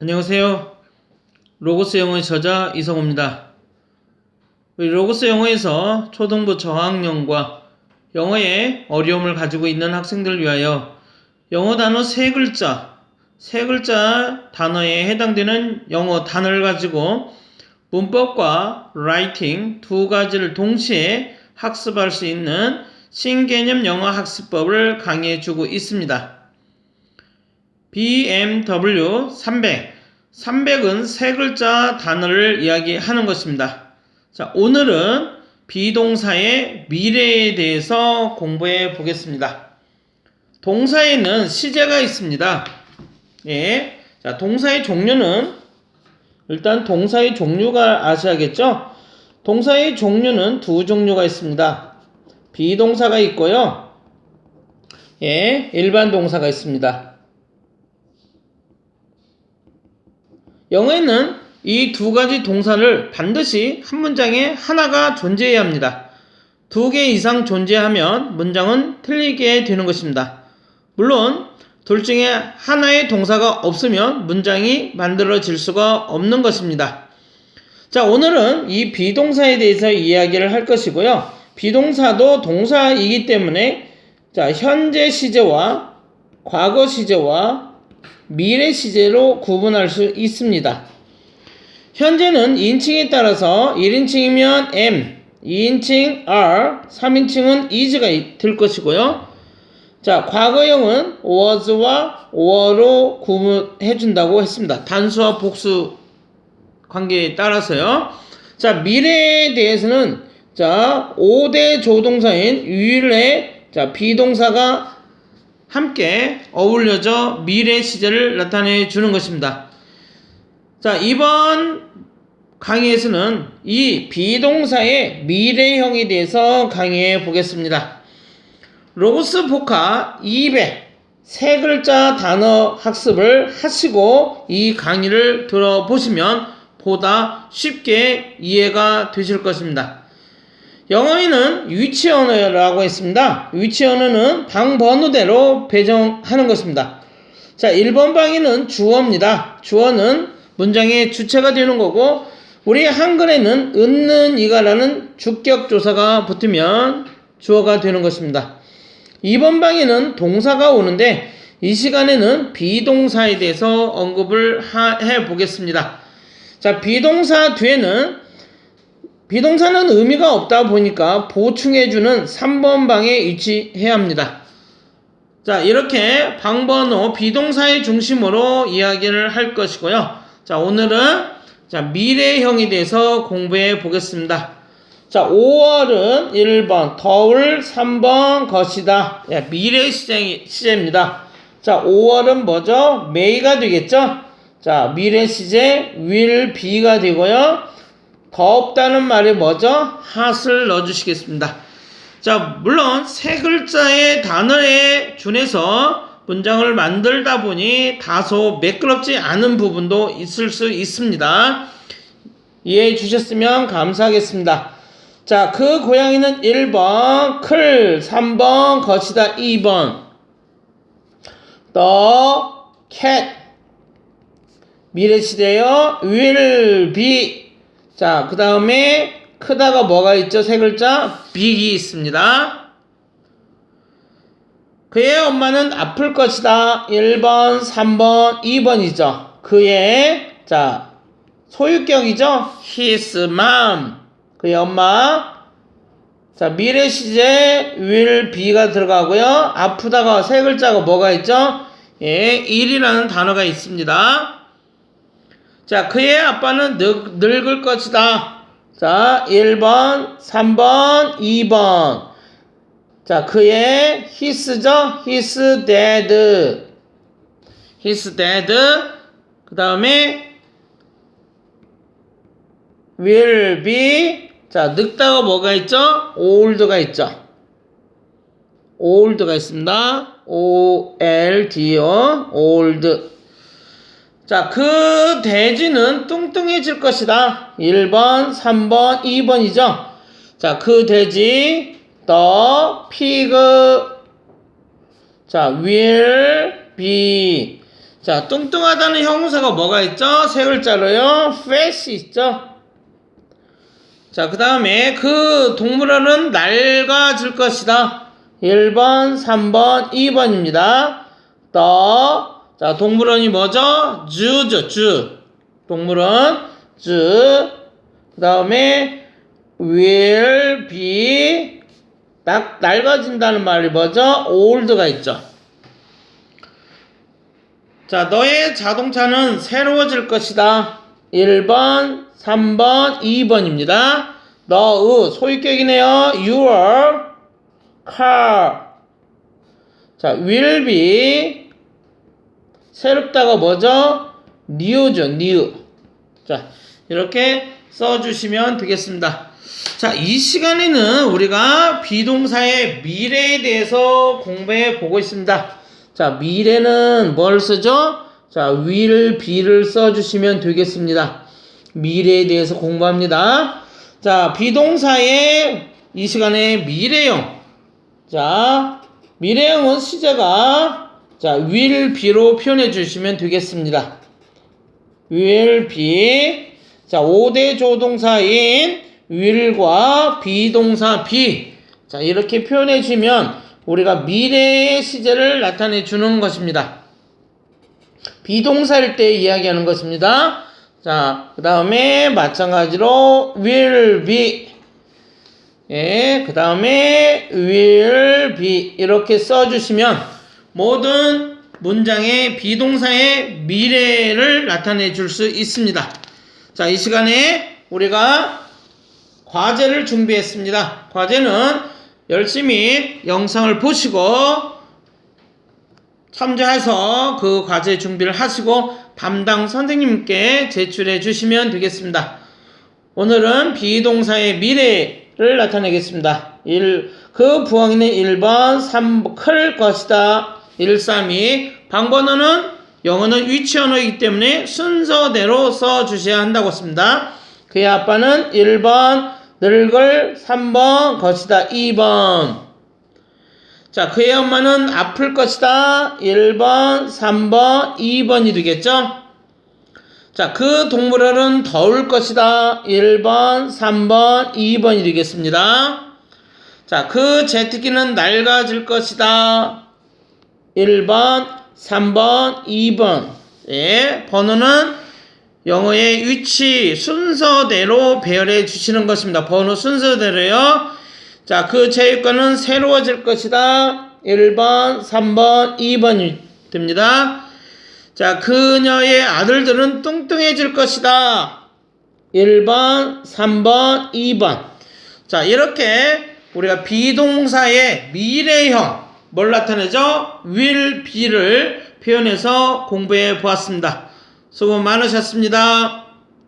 안녕하세요. 로고스 영어의 저자 이성호입니다. 로고스 영어에서 초등부 저학년과 영어에 어려움을 가지고 있는 학생들을 위하여 영어 단어 세 글자, 세 글자 단어에 해당되는 영어 단어를 가지고 문법과 라이팅 두 가지를 동시에 학습할 수 있는 신개념 영어 학습법을 강의해 주고 있습니다. BMW 300. 300은 세 글자 단어를 이야기하는 것입니다. 자, 오늘은 비동사의 미래에 대해서 공부해 보겠습니다. 동사에는 시제가 있습니다. 예. 자, 동사의 종류는 일단 동사의 종류가 아셔야겠죠? 동사의 종류는 두 종류가 있습니다. 비동사가 있고요. 예, 일반 동사가 있습니다. 영어에는 이 두 가지 동사를 반드시 한 문장에 하나가 존재해야 합니다. 두 개 이상 존재하면 문장은 틀리게 되는 것입니다. 물론 둘 중에 하나의 동사가 없으면 문장이 만들어질 수가 없는 것입니다. 자, 오늘은 이 비동사에 대해서 이야기를 할 것이고요. 비동사도 동사이기 때문에 자, 현재 시제와 과거 시제와 미래 시제로 구분할 수 있습니다. 현재는 인칭에 따라서 1인칭이면 am, 2인칭 are, 3인칭은 is가 될 것이고요. 자, 과거형은 was와 were로 구분해 준다고 했습니다. 단수와 복수 관계에 따라서요. 자, 미래에 대해서는 자, 5대 조동사인 will의 자, 비동사가 함께 어울려져 미래 시제를 나타내 주는 것입니다. 자, 이번 강의에서는 이 비동사의 미래형에 대해서 강의해 보겠습니다. 로고스 포카 200 세 글자 단어 학습을 하시고 이 강의를 들어보시면 보다 쉽게 이해가 되실 것입니다. 영어에는 위치 언어라고 했습니다. 위치 언어는 방 번호대로 배정하는 것입니다. 자, 1번 방에는 주어입니다. 주어는 문장의 주체가 되는 거고, 우리 한글에는 은는 이가라는 주격 조사가 붙으면 주어가 되는 것입니다. 2번 방에는 동사가 오는데, 이 시간에는 비동사에 대해서 언급을 해 보겠습니다. 자, 비동사 뒤에는 비동사는 의미가 없다 보니까 보충해주는 3번 방에 위치해야 합니다. 자, 이렇게 방번호 비동사의 중심으로 이야기를 할 것이고요. 자, 오늘은 자, 미래형에 대해서 공부해 보겠습니다. 자, 5월은 1번, 더울 3번 것이다. 야, 미래 시제, 시제입니다. 자, 5월은 뭐죠? 메이가 되겠죠? 자, 미래 시제 will be가 되고요. 덥다는 말이 뭐죠? 핫을 넣어주시겠습니다. 자, 물론 세 글자의 단어에 준해서 문장을 만들다 보니 다소 매끄럽지 않은 부분도 있을 수 있습니다. 이해해 주셨으면 감사하겠습니다. 자, 그 고양이는 1번, 클, 3번, 것이다, 2번. The cat. 미래시대요, will. 자, 그 다음에 크다가 뭐가 있죠? 세 글자 big이 있습니다. 그의 엄마는 아플 것이다. 1번, 3번, 2번이죠. 그의 자 소유격이죠. His mom. 그의 엄마. 자 미래 시제 will be가 들어가고요. 아프다가 세 글자가 뭐가 있죠? 예, 1이라는 단어가 있습니다. 자, 그의 아빠는 늙, 늙을 것이다. 자, 1번, 3번, 2번. 자, 그의 his죠? his dad. his dad. 그 다음에 will be. 자, 늙다가 뭐가 있죠? old가 있죠. old가 있습니다. O-L-D요. old. 자, 그 돼지는 뚱뚱해질 것이다. 1번, 3번, 2번이죠. 자, 그 돼지, the pig, 자, will be. 자, 뚱뚱하다는 형용사가 뭐가 있죠? 세 글자로요. fat 있죠? 자, 그 다음에 그 동물원은 낡아질 것이다. 1번, 3번, 2번입니다. 더, 자, 동물원이 뭐죠? zoo죠, zoo. 동물원, zoo. 그 다음에 will be, 낙, 낡아진다는 말이 뭐죠? old가 있죠. 자, 너의 자동차는 새로워질 것이다. 1번, 3번, 2번입니다. 너의 소유격이네요. Your car. 자, will be 새롭다가 뭐죠? new죠, new. 자, 이렇게 써주시면 되겠습니다. 자, 이 시간에는 우리가 비동사의 미래에 대해서 공부해 보고 있습니다. 자, 미래는 뭘 쓰죠? 자, will, be를 써주시면 되겠습니다. 미래에 대해서 공부합니다. 자, 비동사의 이 시간에 미래형. 자, 미래형은 시제가 자, will be로 표현해 주시면 되겠습니다. will be. 자, 5대 조동사인 will과 비동사 be. 자, 이렇게 표현해 주면 우리가 미래의 시제를 나타내 주는 것입니다. 비동사일 때 이야기하는 것입니다. 자, 그 다음에 마찬가지로 will be. 예, 그 다음에 will be. 이렇게 써주시면 모든 문장의 비동사의 미래를 나타내 줄 수 있습니다. 자, 이 시간에 우리가 과제를 준비했습니다. 과제는 열심히 영상을 보시고 참조해서 그 과제 준비를 하시고 담당 선생님께 제출해 주시면 되겠습니다. 오늘은 비동사의 미래를 나타내겠습니다. 1, 그 부엉이는 1번, 3, 클 것이다. 1, 3, 2. 방번호는 영어는 위치 언어이기 때문에 순서대로 써 주셔야 한다고 했습니다. 그의 아빠는 1번, 늙을 3번, 것이다. 2번. 자, 그의 엄마는 아플 것이다. 1번, 3번, 2번이 되겠죠? 자, 그 동물원은 더울 것이다. 1번, 3번, 2번이 되겠습니다. 자, 그 제트기는 낡아질 것이다. 1번, 3번, 2번. 예, 번호는 영어의 위치 순서대로 배열해 주시는 것입니다. 번호 순서대로요. 자, 그 체육관은 새로워질 것이다. 1번, 3번, 2번이 됩니다. 자, 그녀의 아들들은 뚱뚱해질 것이다. 1번, 3번, 2번. 자, 이렇게 우리가 비동사의 미래형, 뭘 나타내죠? will be를 표현해서 공부해 보았습니다. 수고 많으셨습니다.